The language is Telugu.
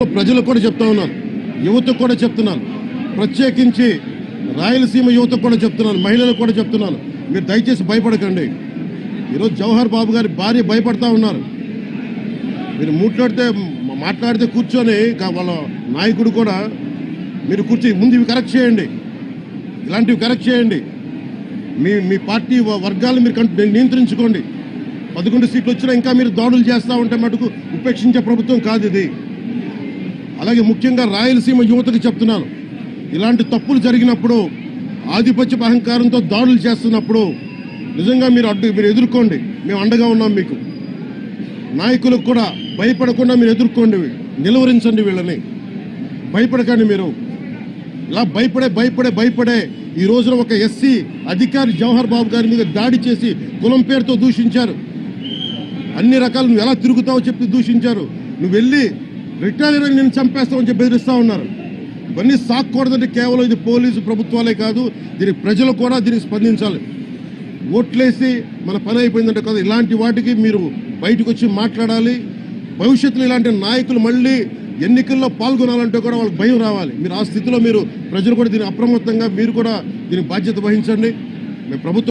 ప్రజలకు కూడా చెప్తా ఉన్నాను. యువతకు కూడా చెప్తున్నాను. ప్రత్యేకించి రాయలసీమ యువతకు కూడా చెప్తున్నాను. మహిళలకు కూడా చెప్తున్నాను. మీరు దయచేసి భయపడకండి. ఈరోజు జవహర్ బాబు గారి భార్య భయపడతా ఉన్నారు. మీరు మూట్లాడితే మాట్లాడితే కూర్చొని వాళ్ళ నాయకుడు కూడా మీరు కూర్చొని ముందు ఇవి కరెక్ట్ చేయండి. ఇలాంటివి కరెక్ట్ చేయండి. మీ మీ పార్టీ వర్గాలు మీరు నియంత్రించుకోండి. పదకొండు సీట్లు వచ్చినా ఇంకా మీరు దాడులు చేస్తూ ఉంటే మటుకు ఉపేక్షించే ప్రభుత్వం కాదు ఇది. అలాగే ముఖ్యంగా రాయలసీమ యువతకు చెప్తున్నాను. ఇలాంటి తప్పులు జరిగినప్పుడు ఆధిపత్య అహంకారంతో దాడులు చేస్తున్నప్పుడు నిజంగా మీరు అడ్డు మీరు ఎదుర్కోండి. మేము అండగా ఉన్నాం మీకు. నాయకులకు కూడా భయపడకుండా మీరు ఎదుర్కోండి నిలువరించండి వీళ్ళని. భయపడకండి మీరు. ఇలా భయపడే భయపడే భయపడే ఈ రోజున ఒక ఎస్సీ అధికారి జవహర్ బాబు గారి మీద దాడి చేసి కులం పేరుతో దూషించారు. అన్ని రకాలు నువ్వు ఎలా తిరుగుతావో చెప్పి దూషించారు. నువ్వు వెళ్ళి రిటైర్ నేను చంపేస్తామని చెప్పి బెదిరిస్తూ ఉన్నారు. ఇవన్నీ సాక్కూడదంటే కేవలం ఇది పోలీసు ప్రభుత్వాలే కాదు దీనికి ప్రజలు కూడా దీనికి స్పందించాలి. ఓట్లేసి మన పని అయిపోయిందంటే కదా ఇలాంటి వాటికి మీరు బయటకు వచ్చి మాట్లాడాలి. భవిష్యత్తులో ఇలాంటి నాయకులు మళ్ళీ ఎన్నికల్లో పాల్గొనాలంటే కూడా వాళ్ళకి భయం రావాలి. మీరు ఆ స్థితిలో మీరు ప్రజలు కూడా దీన్ని అప్రమత్తంగా మీరు కూడా దీనికి బాధ్యత వహించండి. మేము ప్రభుత్వం